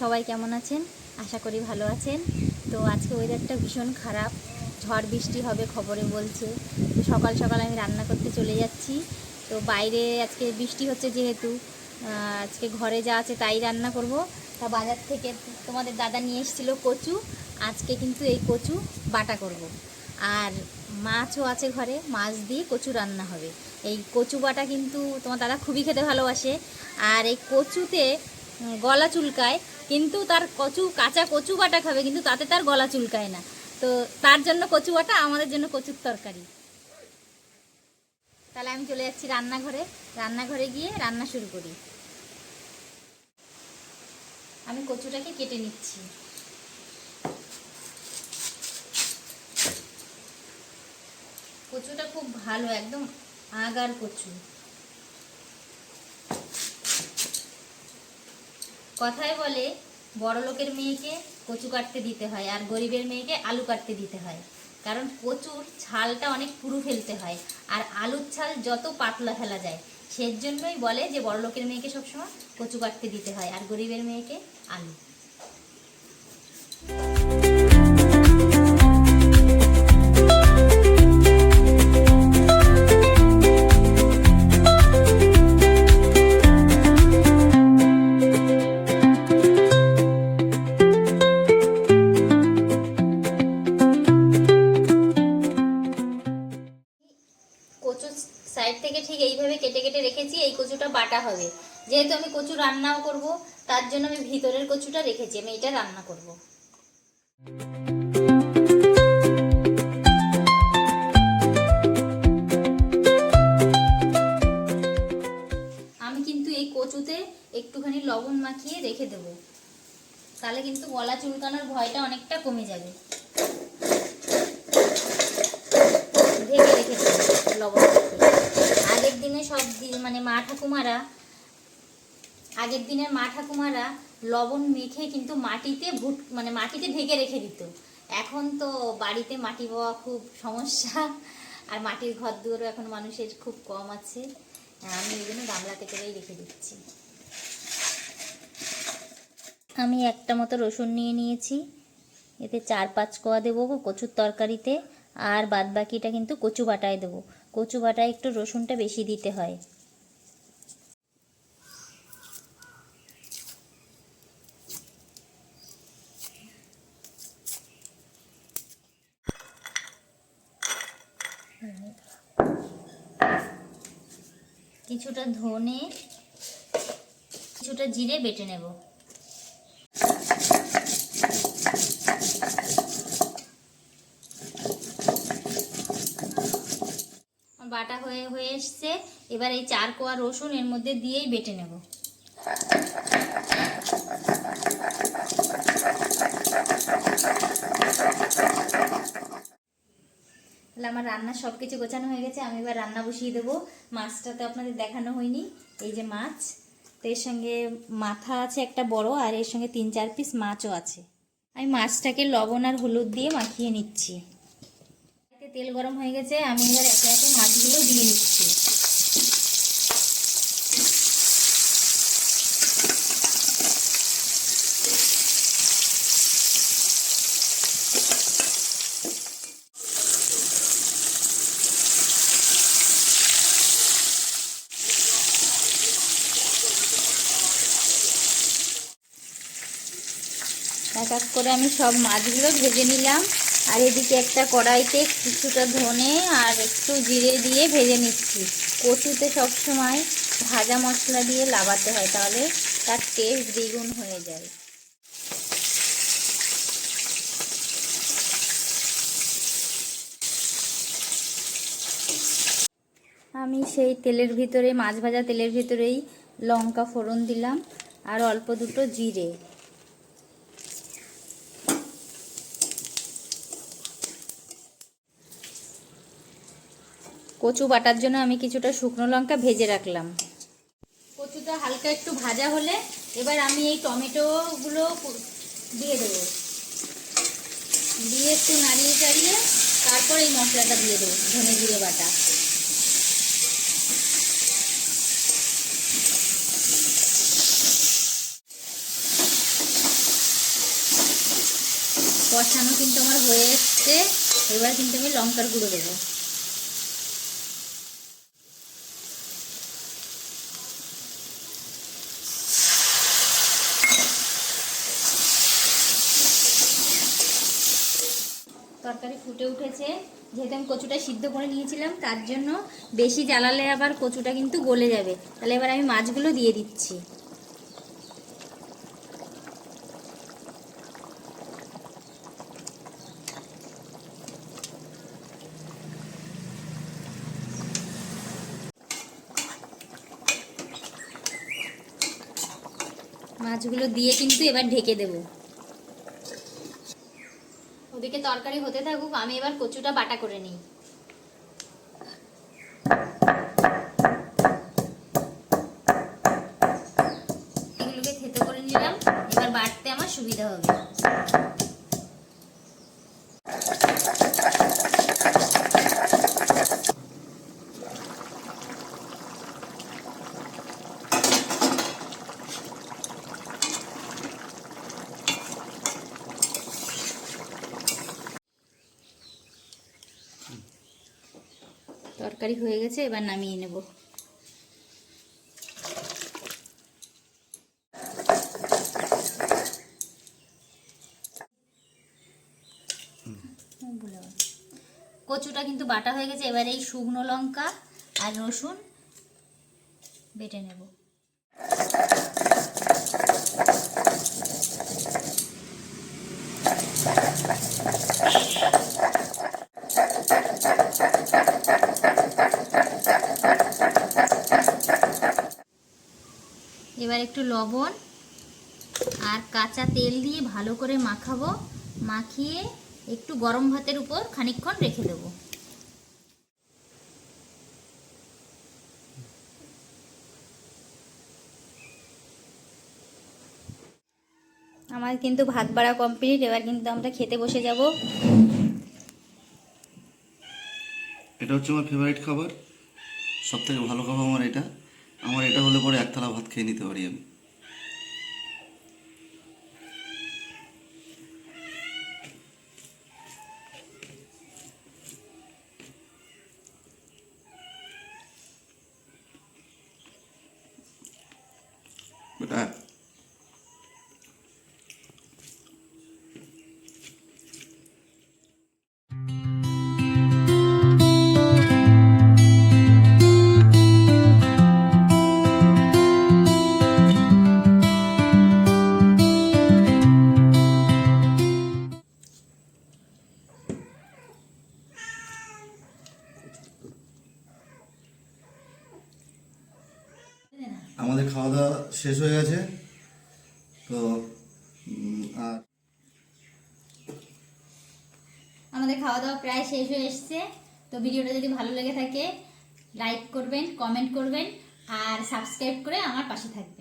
সবাই কেমন আছেন? আশা করি ভালো আছেন। তো আজকে ওয়েদারটা ভীষণ খারাপ। ঝড় বৃষ্টি হবে খবরে বলছে। তো সকাল সকাল আমি রান্না করতে চলে যাচ্ছি। তো বাইরে আজকে বৃষ্টি হচ্ছে যেহেতু আজকে ঘরে যা আছে তাই রান্না করব। তা বাজার থেকে তোমাদের দাদা নিয়ে এসেছিল কচু। আজকে কিন্তু এই কচু বাটা করব। আর মাছও আছে ঘরে, মাছ দিয়ে কচু রান্না হবে। এই কচু বাটা কিন্তু তোমার দাদা খুবই খেতে ভালোবাসে। আর এই কচুতে গলা চুলকায়। কিন্তু তার কচু, কাঁচা কচু বাটা খাবে, কিন্তু তাতে তার গলা চুলকায় না। তো তার জন্য কচু বাটা, আমাদের জন্য কচুর তরকারি। তাহলে আমি চলে যাচ্ছি রান্নাঘরে। রান্নাঘরে গিয়ে রান্না শুরু করি। আমি কচুটাকে কেটে নিচ্ছি। কচুটা খুব ভালো, একদম আগার কচু। কথায় বলে বড় লোকের মেয়েকে কচু কাটতে দিতে হয় আর গরিবের মেয়েকে আলু কাটতে দিতে হয়। কারণ কচুর ছালটা অনেক পুরু ফেলতে হয় আর আলুর ছাল যত পাতলা ফেলা যায় সের জন্যই বলে যে বড় লোকের মেয়েকে সবসময় কচু কাটতে দিতে হয় আর গরিবের মেয়েকে আলু। রেখেছি, এই কচুটা বাটা হবে। যেহেতু আমি কচু রান্নাও করব, তার জন্য আমি ভিতরের কচুটা রেখেছি, আমি এটা রান্না করব। আমি কিন্তু এই কচুতে একটুখানি লবণ মাখিয়ে রেখে দেব। তাহলে কিন্তু গলা চুলকানোর ভয়টা অনেকটা কমে যাবে ঢেকে রেখেছি লবণ মাখিয়ে। আগের দিনে সব দি- মানে মা ঠাকুমারা, আগের দিনের মা ঠাকুমারা লবণ মেখে কিন্তু মাটিতে ভুট মানে মাটিতে ঢেকে রেখে দিত। এখন তো বাড়িতে মাটি পাওয়া খুব সমস্যা, আর মাটির ঘর দুয়ারও এখন মানুষের খুব কম আছে। আমি ওই জন্য গামলাতে করেই রেখে দিচ্ছি। আমি একটা মতো রসুন নিয়ে নিয়েছি, এতে চার পাঁচ কোয়া দেবো কচুর তরকারিতে, আর বাদ বাকিটা কিন্তু কচু বাটায় দেবো। কচু বাটায় একটু রসুনটা বেশি দিতে হয়। কিছুটা ধনে, কিছুটা জিরে বেটে নেব। বাটা হয়ে হয়ে এসছে। এবার এই চার কোয়া রসুন এর মধ্যে দিয়েই বেটে নেব। তাহলে আমার রান্না সব কিছু গোছানো হয়ে গেছে, আমি এবার রান্না বসিয়ে দেবো। মাছটা তো আপনাদের দেখানো হয়নি, এই যে মাছ। তো এর সঙ্গে মাথা আছে একটা বড়, আর এর সঙ্গে তিন চার পিস মাছও আছে। আমি মাছটাকে লবণ আর হলুদ দিয়ে মাখিয়ে নিচ্ছি। তেল গরম হয়ে গেছে, আমি এবার একে একে মাছগুলো দিয়ে নিচ্ছি। এক এক করে আমি সব মাছগুলো ভেজে নিলাম। আর এদিকে একটা কড়াইতে কিছুটা ধনে আর একটু জিরে দিয়ে ভেজে নিচ্ছি। কচুতে সবসময় ভাজা মশলা দিয়ে লাগাতে হয়, তাহলে তার টেস্ট দ্বিগুণ হয়ে যায়। আমি সেই তেলের ভিতরে, মাছ ভাজা তেলের ভিতরেই লঙ্কা ফোড়ন দিলাম। আর অল্প দুটো জিরে। কচু বাটার জন্য আমি কিছুটা শুকনো লঙ্কা ভেজে রাখলাম। কচুটা হালকা একটু ভাজা হলে এবার আমি এই টমেটোগুলো দিয়ে দেবো। দিয়ে একটু নাড়িয়ে চাড়িয়ে তারপর এই মশলাটা দিয়ে দেবো, ধনে জিরে বাটা। কষানো কিন্তু আমার হয়ে এসছে, এবার কিন্তু আমি লঙ্কার গুঁড়ো দেবো। তরকারি ফুটে উঠেছে। যেহেতু আমি কচুটা সিদ্ধ করে নিয়েছিলাম, তার জন্য বেশি জ্বালালে আবার কচুটা কিন্তু গলে যাবে। তাহলে এবার আমি মাছগুলো দিয়ে দিচ্ছি। মাছগুলো দিয়ে কিন্তু এবার ঢেকে দেবো। তরকারি হতে থাকুক, আমি এবার কচুটা বাটা করে নিই। এগুলোকে থেতো করে নিলাম, এবার বাটতে আমার সুবিধা হবে। তরকারি হয়ে গেছে, এবার নামিয়ে নেব। কচুটা কিন্তু বাটা হয়ে গেছে, এবার এই শুকনো লঙ্কা আর রসুন বেটে নেব। এবার একটু লবণ আর কাঁচা তেল দিয়ে ভালো করে মাখাবো। মাখিয়ে একটু গরম ভাতের উপর খানিকক্ষণ রেখে দেবো। আমার কিন্তু ভাত বাড়া কমপ্লিট এবার কিন্তু আমরা খেতে বসে যাব। এটা হচ্ছে আমার ফেভারিট খাবার। সব থেকে ভালো খাবার আমার এটা। আমার এটা হলে পরে একতলা ভাত খেয়ে নিতে পারি আমি। But শেষ হয়ে গেছে। তো আর আমাদের খাওয়া দাওয়া প্রায় শেষ হয়ে এসছে। তো ভিডিওটা যদি ভালো লেগে থাকে লাইক করবেন কমেন্ট করবেন, আর সাবস্ক্রাইব করে আমার পাশে থাকবেন।